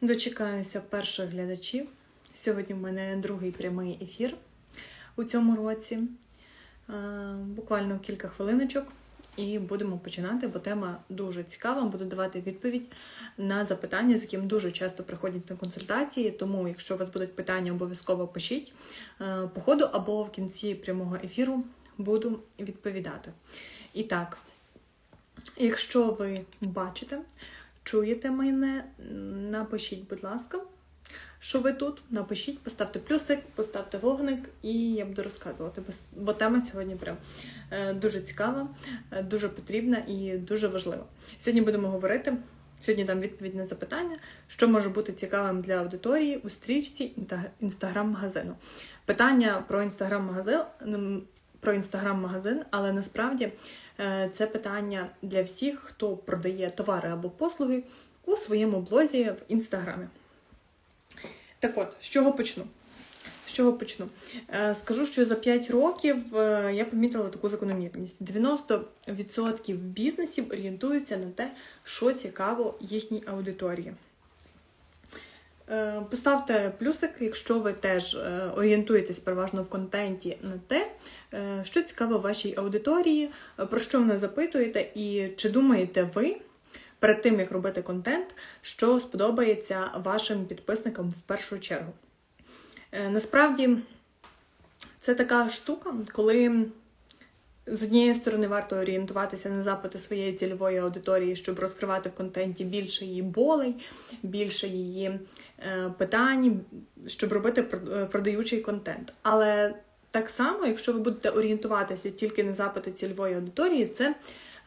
Дочекаюся перших глядачів. Сьогодні в мене другий прямий ефір у цьому році. Е, Буквально кілька хвилиночок і будемо починати, бо тема дуже цікава. Буду давати відповідь на запитання, з яким дуже часто приходять на консультації. Тому, якщо у вас будуть питання, обов'язково пишіть е, по ходу або в кінці прямого ефіру буду відповідати. І так, якщо ви бачите, чуєте мене, напишіть, будь ласка, що ви тут. Напишіть, поставте плюсик, поставте вогник, і я буду розказувати, бо- тема сьогодні прям е, дуже цікава, е, дуже потрібна і дуже важлива. Сьогодні будемо говорити. Сьогодні дам відповідь на запитання, що може бути цікавим для аудиторії у стрічці інстаграм-магазину. Питання про інстаграм-магазин про інстаграм-магазин, але насправді е, це питання для всіх, хто продає товари або послуги у своєму блозі в інстаграмі. Так от, з чого почну? З чого почну? Е, Скажу, що за 5 років е, я помітила таку закономірність: 90% бізнесів орієнтуються на те, що цікаво їхній аудиторії. Е, Поставте плюсик, якщо ви теж е, орієнтуєтесь переважно в контенті на те, е, що цікаво вашій аудиторії, про що вона запитуєте, і чи думаєте ви перед тим, як робити контент, що сподобається вашим підписникам в першу чергу. Насправді це така штука, коли з однієї сторони варто орієнтуватися на запити своєї цільової аудиторії, щоб розкривати в контенті більше її болей, більше її е, питань, щоб робити е, продаючий контент. Але так само, якщо ви будете орієнтуватися тільки на запити цільової аудиторії, це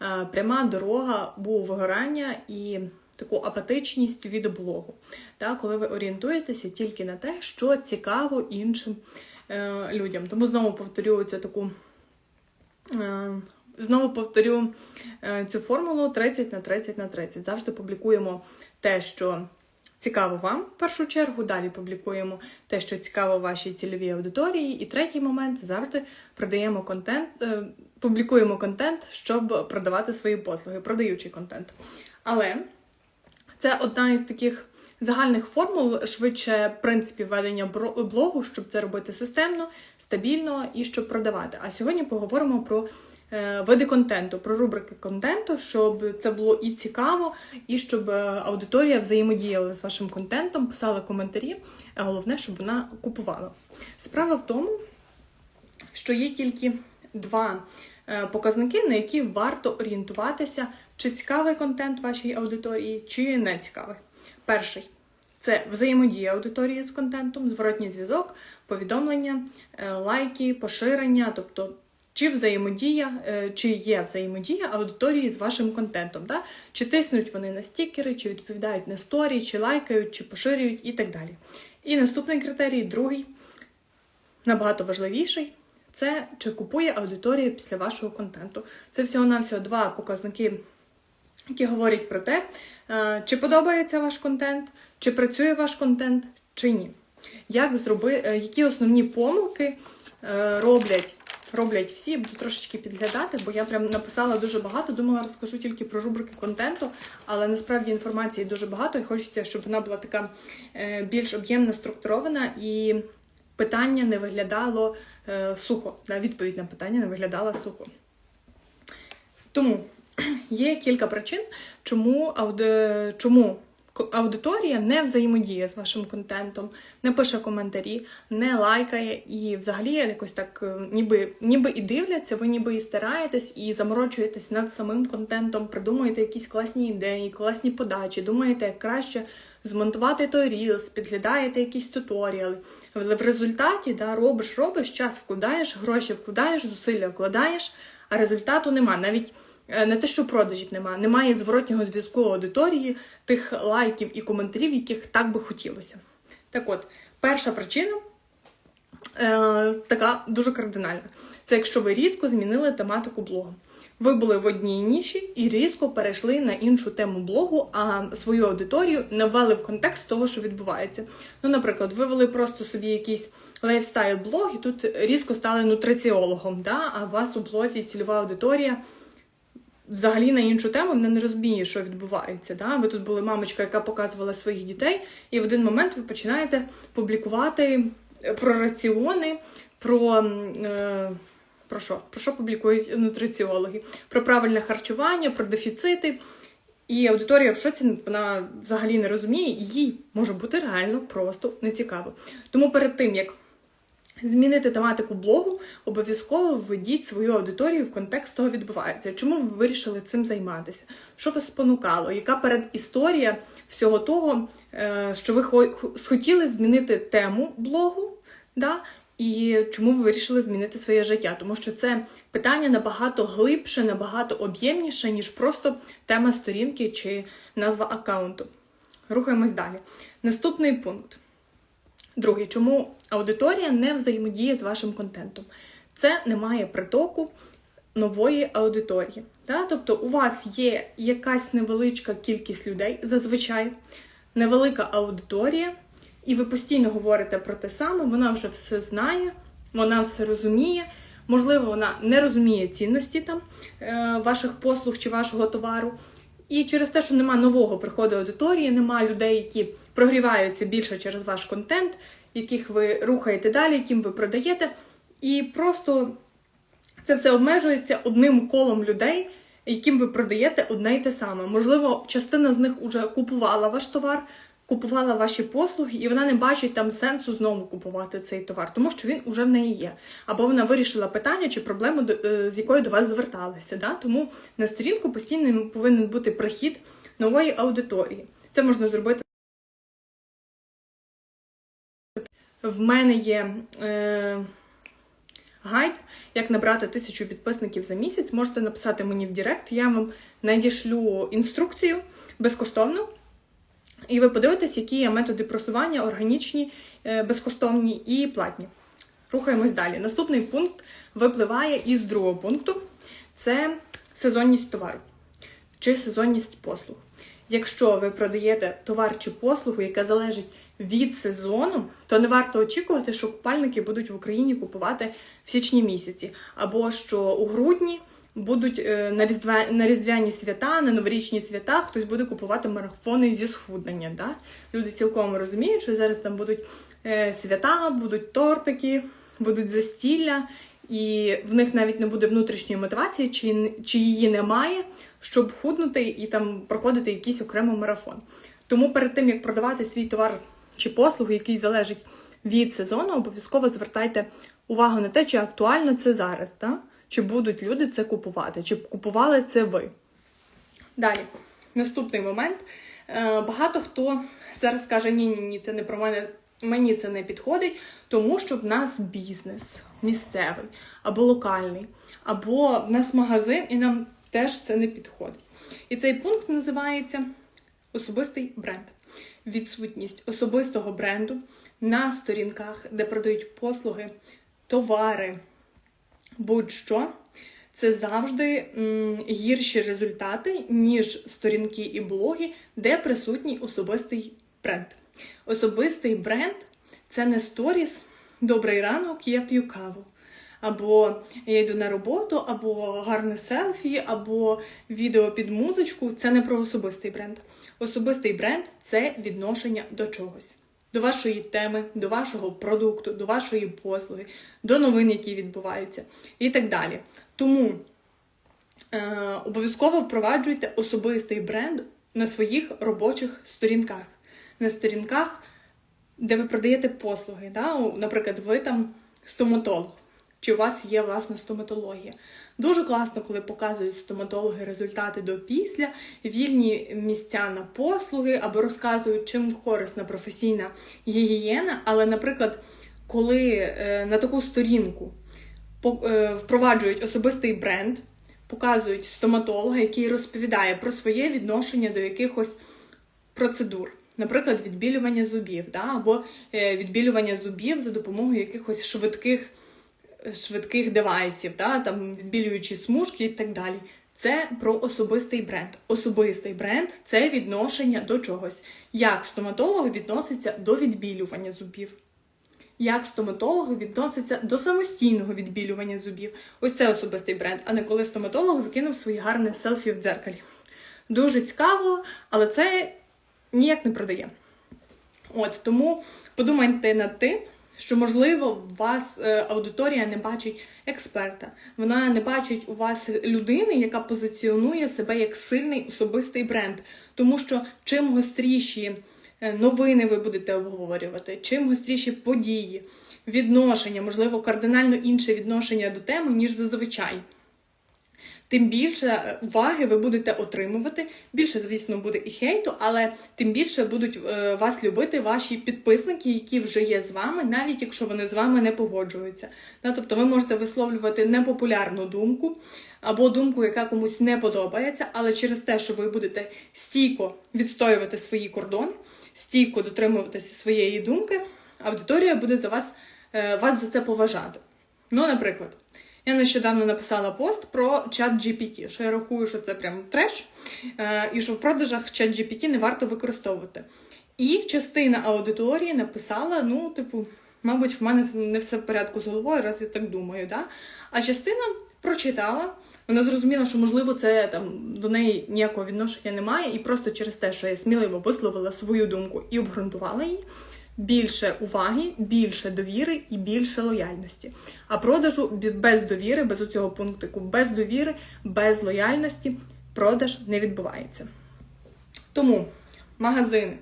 е, пряма дорога у вигорання і таку апатичність від блогу. Та, коли ви орієнтуєтеся тільки на те, що цікаво іншим людям. Тому знову повторюю цю таку. Е, Знову повторю е, цю формулу 30 на 30 на 30. Завжди публікуємо те, що цікаво вам в першу чергу. Далі публікуємо те, що цікаво вашій цільовій аудиторії. І третій момент завжди продаємо контент, е, публікуємо контент, щоб продавати свої послуги, продаючий контент. Але це одна із таких загальних формул, швидше принципів ведення блогу, щоб це робити системно, стабільно і щоб продавати. А сьогодні поговоримо про е, види контенту, про рубрики контенту, щоб це було і цікаво, і щоб е, аудиторія взаємодіяла з вашим контентом, писала коментарі. Головне, щоб вона купувала. Справа в тому, що є тільки два е, показники, на які варто орієнтуватися, чи цікавий контент вашій аудиторії, чи не цікавий. Перший це взаємодія аудиторії з контентом, зворотній зв'язок, повідомлення, е, лайки, поширення, тобто. Чи взаємодія, е, чи є взаємодія аудиторії з вашим контентом, да? чи тиснуть вони на стікери, чи відповідають на сторі, чи лайкають, чи поширюють і так далі. І наступний критерій, другий, набагато важливіший, це чи купує аудиторія після вашого контенту. Це всього-навсього два показники, які говорять про те, е, чи подобається ваш контент, чи працює ваш контент, чи ні. Як зроби, е, які основні помилки е, роблять, роблять всі, буду трошечки підглядати, бо я прям написала дуже багато, думала, розкажу тільки про рубрики контенту, але насправді інформації дуже багато, і хочеться, щоб вона була така більш об'ємна, структурована і питання не виглядало сухо. Відповідь на питання не виглядала сухо. Тому є кілька причин, чому, ауди... чому аудиторія не взаємодіє з вашим контентом, не пише коментарі, не лайкає і взагалі якось так е, ніби, ніби і дивляться, ви ніби і стараєтесь і заморочуєтесь над самим контентом, придумуєте якісь класні ідеї, класні подачі, думаєте, як краще змонтувати той рілс, підглядаєте якісь туторіали. Але в результаті да, робиш, робиш, час вкладаєш, гроші вкладаєш, зусилля вкладаєш, а результату нема. Навіть не те, що продажів немає, немає зворотнього зв'язку аудиторії, тих лайків і коментарів, яких так би хотілося. Так от, перша причина е, така дуже кардинальна. Це якщо ви різко змінили тематику блогу. Ви були в одній ніші і різко перейшли на іншу тему блогу, а свою аудиторію не ввели в контекст того, що відбувається. Ну, наприклад, ви вели просто собі якийсь лайфстайл блог, і тут різко стали нутриціологом, да? а у вас у блозі цільова аудиторія взагалі на іншу тему, вона не розуміє, що відбувається. Да? Ви тут були мамочка, яка показувала своїх дітей, і в один момент ви починаєте публікувати е, про раціони, про. Е, про що? Про що публікують нутриціологи? Про правильне харчування, про дефіцити. І аудиторія в шоці вона взагалі не розуміє, і їй може бути реально просто нецікаво. Тому перед тим як змінити тематику блогу, обов'язково введіть свою аудиторію в контекст того відбувається. Чому ви вирішили цим займатися? Що вас спонукало? Яка передісторія всього того, е, що ви хо- схотіли змінити тему блогу? Да? І чому ви вирішили змінити своє життя? Тому що це питання набагато глибше, набагато об'ємніше, ніж просто тема сторінки чи назва аккаунту. Рухаємось далі. Наступний пункт. Другий, чому аудиторія не взаємодіє з вашим контентом? Це немає притоку нової аудиторії. Да? Тобто у вас є якась невеличка кількість людей, зазвичай невелика аудиторія, і ви постійно говорите про те саме, вона вже все знає, вона все розуміє. Можливо, вона не розуміє цінності там е, ваших послуг чи вашого товару. І через те, що нема нового приходу аудиторії, нема людей, які прогріваються більше через ваш контент, яких ви рухаєте далі, яким ви продаєте. І просто це все обмежується одним колом людей, яким ви продаєте одне й те саме. Можливо, частина з них вже купувала ваш товар, купувала ваші послуги, і вона не бачить там сенсу знову купувати цей товар, тому що він уже в неї є. Або вона вирішила питання чи проблему, е, з якою до вас зверталися. Да? Тому на сторінку постійно повинен бути прихід нової аудиторії. Це можна зробити. В мене є е, гайд, як набрати тисячу підписників за місяць. Можете написати мені в Директ, я вам надішлю інструкцію безкоштовно. І ви подивитесь, які є методи просування, органічні, е, безкоштовні і платні. Рухаємось далі. Наступний пункт випливає із другого пункту: це сезонність товару чи сезонність послуг. Якщо ви продаєте товар чи послугу, яка залежить від сезону, то не варто очікувати, що купальники будуть в Україні купувати в січні місяці, або що у грудні будуть е, на, різдвя... на різдвяні свята, на новорічні свята хтось буде купувати марафони зі схуднення. Да? Люди цілком розуміють, що зараз там будуть е, свята, будуть тортики, будуть застілля, і в них навіть не буде внутрішньої мотивації, чи, чи її немає, щоб худнути і там проходити якийсь окремий марафон. Тому перед тим як продавати свій товар чи послугу, який залежить від сезону, обов'язково звертайте увагу на те, чи актуально це зараз, да? Чи будуть люди це купувати, чи купували це ви. Далі, наступний момент. Е, Багато хто зараз каже, ні, ні, ні, це не про мене, мені це не підходить, тому що в нас бізнес місцевий або локальний, або в нас магазин, і нам теж це не підходить. І цей пункт називається особистий бренд. Відсутність особистого бренду на сторінках, де продають послуги, товари, будь-що, це завжди гірші результати, ніж сторінки і блоги, де присутній особистий бренд. Особистий бренд це не сторіс Добрий ранок, я п'ю каву. Або я йду на роботу, або гарне селфі, або відео під музичку. Це не про особистий бренд. Особистий бренд це відношення до чогось, до вашої теми, до вашого продукту, до вашої послуги, до новин, які відбуваються, і так далі. Тому е, обов'язково впроваджуйте особистий бренд на своїх робочих сторінках, на сторінках, де ви продаєте послуги. Да? Наприклад, ви там стоматолог, чи у вас є власна стоматологія. Дуже класно, коли показують стоматологи результати до після, вільні місця на послуги або розказують, чим корисна професійна гігієна. Але, наприклад, коли е, на таку сторінку е, впроваджують особистий бренд, показують стоматолога, який розповідає про своє відношення до якихось процедур. Наприклад, відбілювання зубів, да? або е, відбілювання зубів за допомогою якихось швидких, швидких девайсів, да? там, відбілюючі смужки і так далі. Це про особистий бренд. Особистий бренд це відношення до чогось. Як стоматолог відноситься до відбілювання зубів? як стоматолог відноситься до самостійного відбілювання зубів. Ось це особистий бренд, а не коли стоматолог закинув свої гарне селфі в дзеркалі. Дуже цікаво, але це ніяк не продає. От тому подумайте над тим, що можливо у вас е, аудиторія не бачить експерта, вона не бачить у вас людини, яка позиціонує себе як сильний особистий бренд. Тому що чим гостріші е, новини ви будете обговорювати, чим гостріші події, відношення, можливо, кардинально інше відношення до теми, ніж зазвичай тим більше е, уваги ви будете отримувати. Більше, звісно, буде і хейту, але тим більше будуть е, вас любити ваші підписники, які вже є з вами, навіть якщо вони з вами не погоджуються. Тобто ви можете висловлювати непопулярну думку або думку, яка комусь не подобається, але через те, що ви будете стійко відстоювати свої кордони, стійко дотримуватися своєї думки, аудиторія буде за вас, е, вас за це поважати. Ну, наприклад. Я нещодавно написала пост про чат GPT, що я рахую, що це прям треш, е, і що в продажах чат GPT не варто використовувати. І частина аудиторії написала: ну, типу, мабуть, в мене не все в порядку з головою, раз я так думаю. Да? А частина прочитала. Вона зрозуміла, що можливо це там до неї ніякого відношення немає, і просто через те, що я сміливо висловила свою думку і обґрунтувала її більше уваги, більше довіри і більше лояльності. А продажу без довіри, без цього пунктику, без довіри, без лояльності продаж не відбувається. Тому магазини,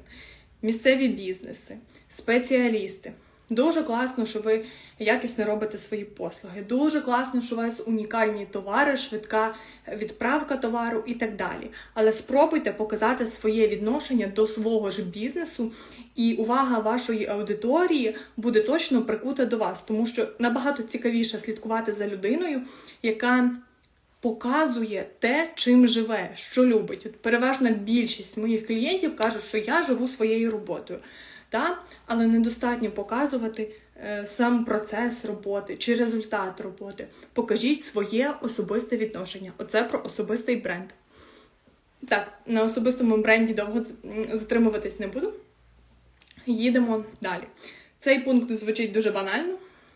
місцеві бізнеси, спеціалісти. Дуже класно, що ви якісно робите свої послуги. Дуже класно, що у вас унікальні товари, швидка відправка товару і так далі. Але спробуйте показати своє відношення до свого ж бізнесу, і увага вашої аудиторії буде точно прикута до вас, тому що набагато цікавіше слідкувати за людиною, яка показує те, чим живе, що любить. От Переважна більшість моїх клієнтів кажуть, що я живу своєю роботою та? але недостатньо показувати е, сам процес роботи чи результат роботи. Покажіть своє особисте відношення. Оце про особистий бренд. Так, на особистому бренді довго затримуватись не буду. Їдемо далі. Цей пункт звучить дуже банально.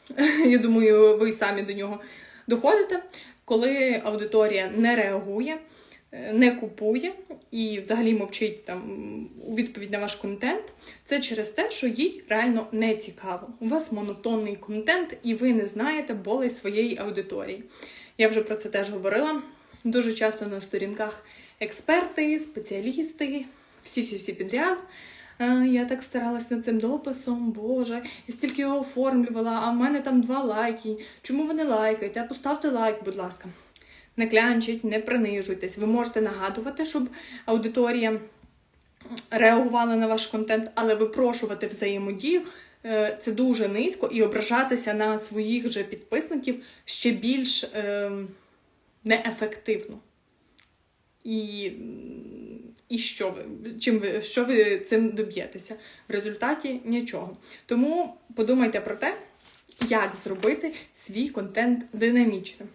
Я думаю, ви самі до нього доходите, коли аудиторія не реагує не купує і взагалі мовчить там у відповідь на ваш контент, це через те, що їй реально не цікаво. У вас монотонний контент, і ви не знаєте болей своєї аудиторії. Я вже про це теж говорила. Дуже часто на сторінках експерти, спеціалісти, всі-всі-всі підряд. Я так старалась над цим дописом, Боже, я стільки його оформлювала, а в мене там два лайки. Чому ви не лайкаєте? Поставте лайк, будь ласка не клянчіть, не принижуйтесь. Ви можете нагадувати, щоб аудиторія реагувала на ваш контент, але випрошувати взаємодію. Е, це дуже низько і ображатися на своїх же підписників ще більш е, неефективно. І і що ви чим ви, що ви цим доб'єтеся? В результаті нічого. Тому подумайте про те, як зробити свій контент динамічним.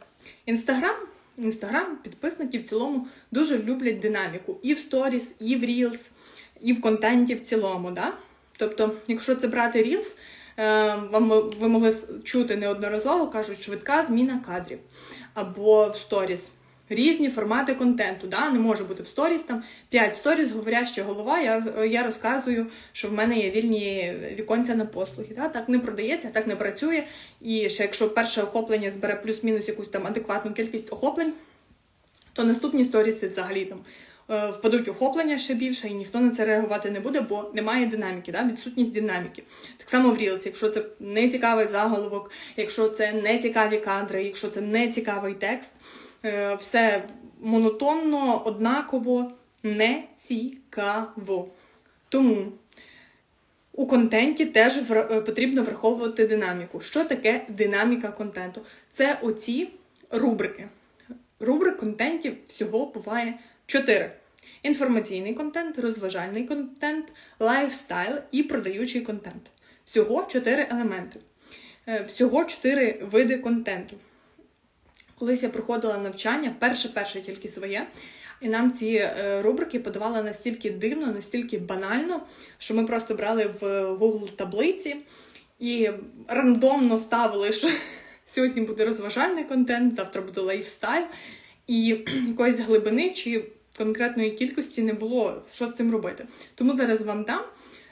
Інстаграм Інстаграм, підписники в цілому дуже люблять динаміку і в сторіс, і в Reels, і в контенті в цілому. Да? Тобто, якщо це брати Reels, е, вам ви могли чути неодноразово, кажуть, швидка зміна кадрів. Або в сторіс. Різні формати контенту. Да? Не може бути в сторіс там 5 сторіс, говоряща голова. Я я розказую, що в мене є вільні віконця на послуги. Да? Так не продається, так не працює. І ще якщо перше охоплення збере плюс-мінус якусь там адекватну кількість охоплень, то наступні сторіси взагалі там е, впадуть охоплення ще більше, і ніхто на це реагувати не буде, бо немає динаміки, да? відсутність динаміки. Так само в Reels, якщо це не цікавий заголовок, якщо це не цікаві кадри, якщо це не цікавий текст. Е, все монотонно, однаково, не цікаво. Тому у контенті теж е, потрібно враховувати динаміку. Що таке динаміка контенту? Це оці рубрики. Рубрик контентів всього буває чотири. Інформаційний контент, розважальний контент, лайфстайл і продаючий контент. Всього чотири елементи. Е, всього чотири види контенту. Колись я проходила навчання, перше-перше тільки своє, і нам ці е, рубрики подавали настільки дивно, настільки банально, що ми просто брали в Google таблиці і рандомно ставили, що сьогодні буде розважальний контент, завтра буде лайфстайл, і якоїсь глибини чи конкретної кількості не було, що з цим робити. Тому зараз вам дам,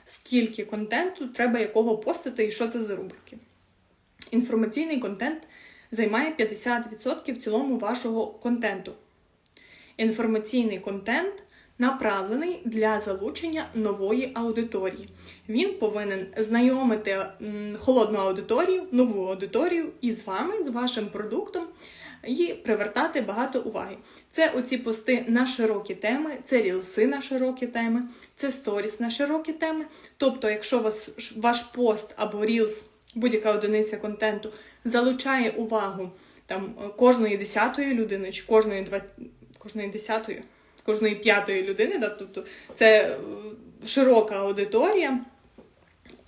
скільки контенту треба якого постити і що це за рубрики. Інформаційний контент займає 50% в цілому вашого контенту. Інформаційний контент направлений для залучення нової аудиторії. Він повинен знайомити холодну аудиторію, нову аудиторію із вами, з вашим продуктом і привертати багато уваги. Це оці пости на широкі теми, це рілси на широкі теми, це сторіс на широкі теми. Тобто, якщо ваш пост або рілс, будь-яка одиниця контенту залучає увагу там кожної десятої людини чи кожної два кожної десятої, кожної п'ятої людини, да, тобто це е, широка аудиторія,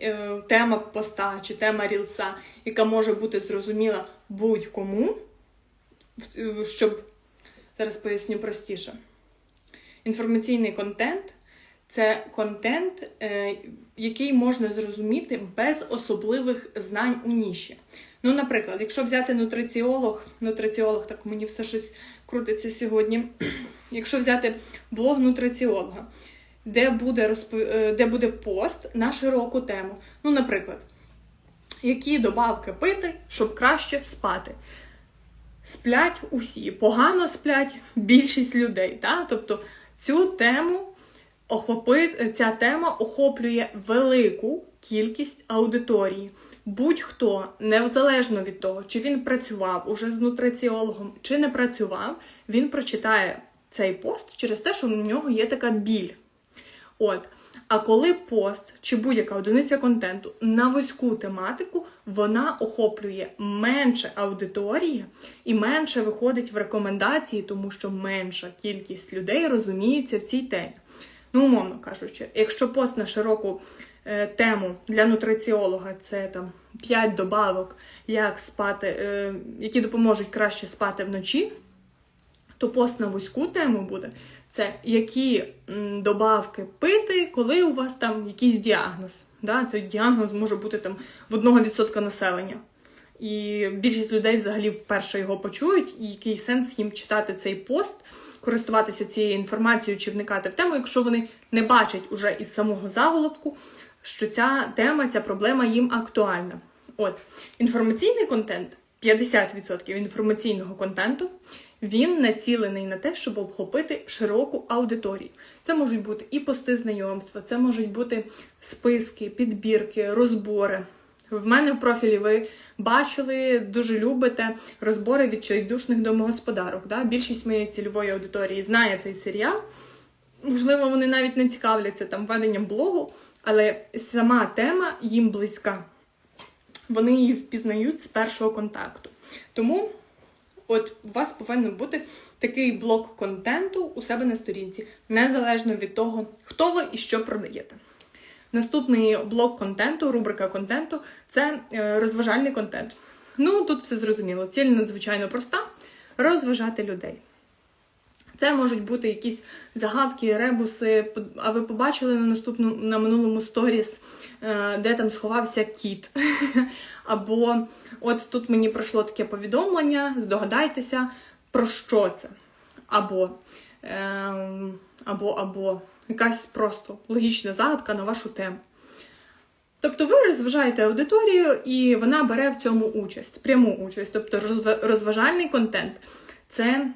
е, тема поста чи тема рілса, яка може бути зрозуміла будь-кому, е, щоб зараз поясню простіше. Інформаційний контент це контент, е, який можна зрозуміти без особливих знань у ніші. Ну, наприклад, якщо взяти нутриціолог, нутриціолог, так мені все щось крутиться сьогодні. Якщо взяти блог нутриціолога, де буде розп... е, де буде пост на широку тему. Ну, наприклад, які добавки пити, щоб краще спати. Сплять усі, погано сплять більшість людей. Та? Тобто цю тему охопи... ця тема охоплює велику кількість аудиторії. Будь-хто, незалежно від того, чи він працював уже з нутриціологом, чи не працював, він прочитає цей пост через те, що в нього є така біль. От. А коли пост чи будь-яка одиниця контенту на вузьку тематику, вона охоплює менше аудиторії і менше виходить в рекомендації, тому що менша кількість людей розуміється в цій темі. Ну, умовно кажучи, якщо пост на широку тему для нутриціолога це там 5 добавок, як спати, е, які допоможуть краще спати вночі, то пост на вузьку тему буде це які добавки пити, коли у вас там якийсь діагноз. Да? Цей діагноз може бути там в 1% населення. І більшість людей взагалі вперше його почують, і який сенс їм читати цей пост, користуватися цією інформацією чи вникати в тему, якщо вони не бачать уже із самого заголовку, що ця тема, ця проблема їм актуальна. От, інформаційний контент, 50% інформаційного контенту, він націлений на те, щоб обхопити широку аудиторію. Це можуть бути і пости знайомства, це можуть бути списки, підбірки, розбори. В мене в профілі ви бачили, дуже любите розбори відчайдушних домогосподарок. Да? Більшість моєї цільової аудиторії знає цей серіал. Можливо, вони навіть не цікавляться там веденням блогу, але сама тема їм близька. Вони її впізнають з першого контакту. Тому от у вас повинен бути такий блок контенту у себе на сторінці, незалежно від того, хто ви і що продаєте. Наступний блок контенту, рубрика контенту це е, розважальний контент. Ну, тут все зрозуміло. Ціль надзвичайно проста розважати людей. Це можуть бути якісь загадки, ребуси. А ви побачили на наступному на минулому сторіс, е, де там сховався кіт. Або от тут мені пройшло таке повідомлення, здогадайтеся, про що це. Або, ем, або, або якась просто логічна загадка на вашу тему. Тобто ви розважаєте аудиторію, і вона бере в цьому участь, пряму участь. Тобто розважальний контент це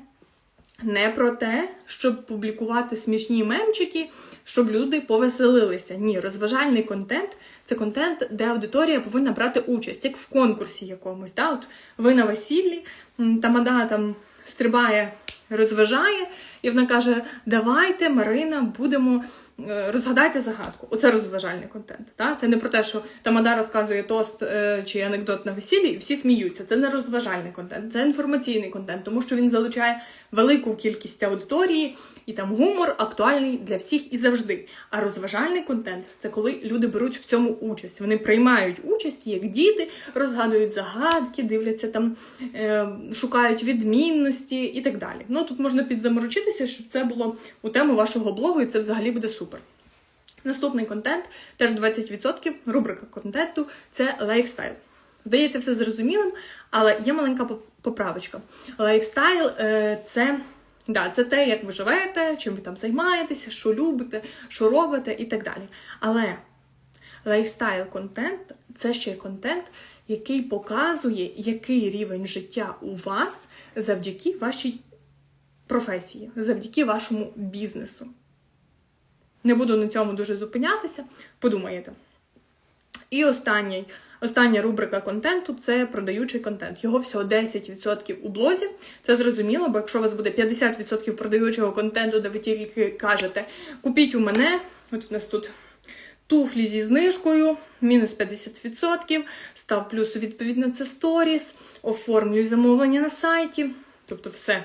не про те, щоб публікувати смішні мемчики, щоб люди повеселилися. Ні, розважальний контент це контент, де аудиторія повинна брати участь, як в конкурсі якомусь. Да? От Ви на весіллі, тамада там стрибає, розважає, і вона каже: Давайте, Марина, будемо. Розгадайте загадку. Оце розважальний контент. Так? Це не про те, що Тамада розказує тост е, чи анекдот на весіллі, і всі сміються. Це не розважальний контент, це інформаційний контент, тому що він залучає велику кількість аудиторії, і там гумор актуальний для всіх і завжди. А розважальний контент це коли люди беруть в цьому участь. Вони приймають участь, як діти, розгадують загадки, дивляться там, е, шукають відмінності і так далі. Ну тут можна підзаморочитися, щоб це було у тему вашого блогу, і це взагалі буде супер. Наступний контент, теж 20%, рубрика контенту це лайфстайл. Здається, все зрозумілим, але є маленька поправочка. Лайфстайл е, це да, це те, як ви живете, чим ви там займаєтеся, що любите, що робите і так далі. Але лайфстайл контент це ще й контент, який показує, який рівень життя у вас завдяки вашій професії, завдяки вашому бізнесу. Не буду на цьому дуже зупинятися, подумаєте. І останній, остання рубрика контенту це продаючий контент. Його всього 10% у блозі. Це зрозуміло, бо якщо у вас буде 50% продаючого контенту, де ви тільки кажете, купіть у мене, от у нас тут туфлі зі знижкою, мінус 50%, став плюсу, відповідно, це сторіс, оформлюй замовлення на сайті. Тобто все.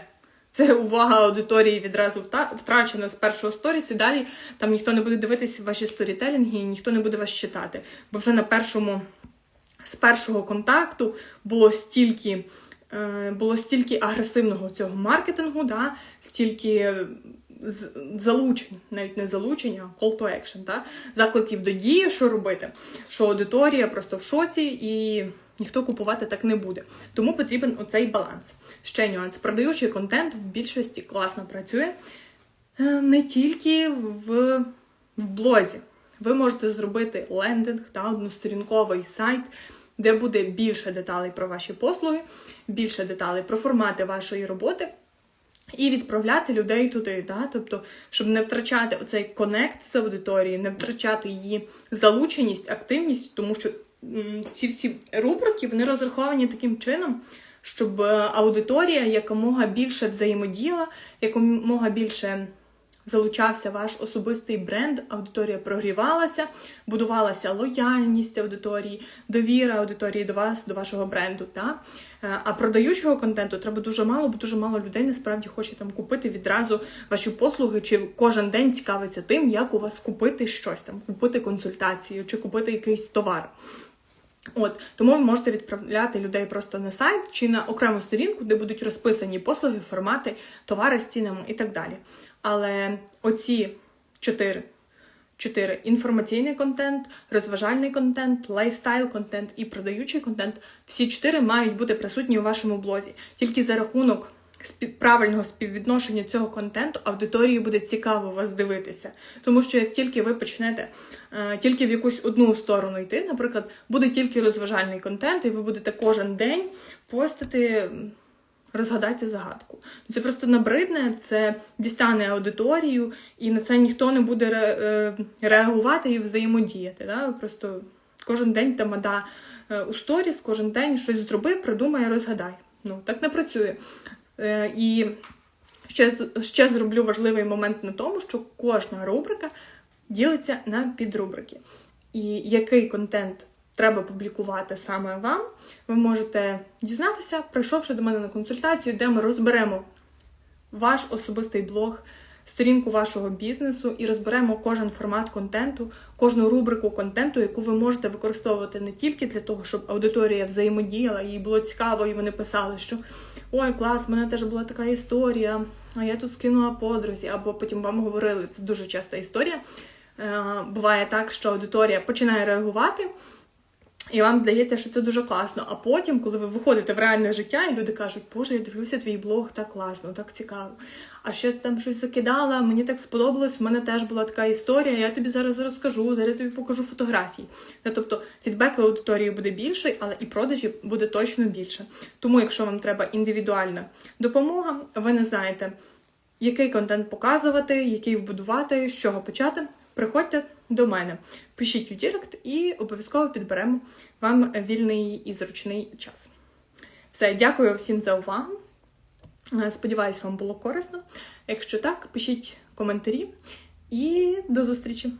Це увага аудиторії відразу втрачена з першого сторіс, і далі там ніхто не буде дивитися ваші сторітелінги і ніхто не буде вас читати. Бо вже на першому, з першого контакту було стільки е, було стільки агресивного цього маркетингу, да, стільки залучень, навіть не залучення, а call to action, да, закликів до дії, що робити, що аудиторія просто в шоці і. Ніхто купувати так не буде. Тому потрібен оцей баланс. Ще нюанс. Продаючий контент в більшості класно працює е, не тільки в блозі. Ви можете зробити лендинг та односторінковий сайт, де буде більше деталей про ваші послуги, більше деталей про формати вашої роботи. І відправляти людей туди, да? тобто, щоб не втрачати оцей конект з аудиторії, не втрачати її залученість, активність, тому що ці всі рубрики вони розраховані таким чином, щоб е, аудиторія якомога більше взаємодіяла, якомога більше залучався ваш особистий бренд, аудиторія прогрівалася, будувалася лояльність аудиторії, довіра аудиторії до вас, до вашого бренду. Та? Е, а продаючого контенту треба дуже мало, бо дуже мало людей насправді хоче там купити відразу ваші послуги, чи кожен день цікавиться тим, як у вас купити щось там, купити консультацію чи купити якийсь товар. От Тому ви можете відправляти людей просто на сайт чи на окрему сторінку, де будуть розписані послуги, формати, товари з цінами і так далі. Але оці чотири. Чотири інформаційний контент, розважальний контент, лайфстайл контент і продаючий контент. Всі чотири мають бути присутні у вашому блозі. Тільки за рахунок правильного співвідношення цього контенту аудиторії буде цікаво вас дивитися. Тому що як тільки ви почнете е, тільки в якусь одну сторону йти, наприклад, буде тільки розважальний контент, і ви будете кожен день постити. Розгадайте загадку. Це просто набридне, це дістане аудиторію, і на це ніхто не буде е, реагувати і взаємодіяти. Да? Просто кожен день тамада е, у сторіс, кожен день щось зроби, придумай, розгадай. Ну, так не працює. Е, і ще, ще зроблю важливий момент на тому, що кожна рубрика ділиться на підрубрики. І який контент треба публікувати саме вам, ви можете дізнатися, прийшовши до мене на консультацію, де ми розберемо ваш особистий блог сторінку вашого бізнесу і розберемо кожен формат контенту, кожну рубрику контенту, яку ви можете використовувати не тільки для того, щоб аудиторія взаємодіяла, їй було цікаво, і вони писали, що ой, клас, в мене теж була така історія, а я тут скинула подрузі, або потім вам говорили, це дуже часта історія. Е, буває так, що аудиторія починає реагувати. І вам здається, що це дуже класно. А потім, коли ви виходите в реальне життя, і люди кажуть, Боже, я дивлюся твій блог, так класно, так цікаво. А ще ти там щось закидала, мені так сподобалось, в мене теж була така історія, я тобі зараз розкажу, зараз тобі покажу фотографії. Тобто фідбек аудиторії буде більший, але і продажі буде точно більше. Тому, якщо вам треба індивідуальна допомога, ви не знаєте, який контент показувати, який вбудувати, з чого почати приходьте до мене, пишіть у Дірект і обов'язково підберемо вам вільний і зручний час. Все, дякую всім за увагу. Е, сподіваюсь, вам було корисно. Якщо так, пишіть коментарі і до зустрічі!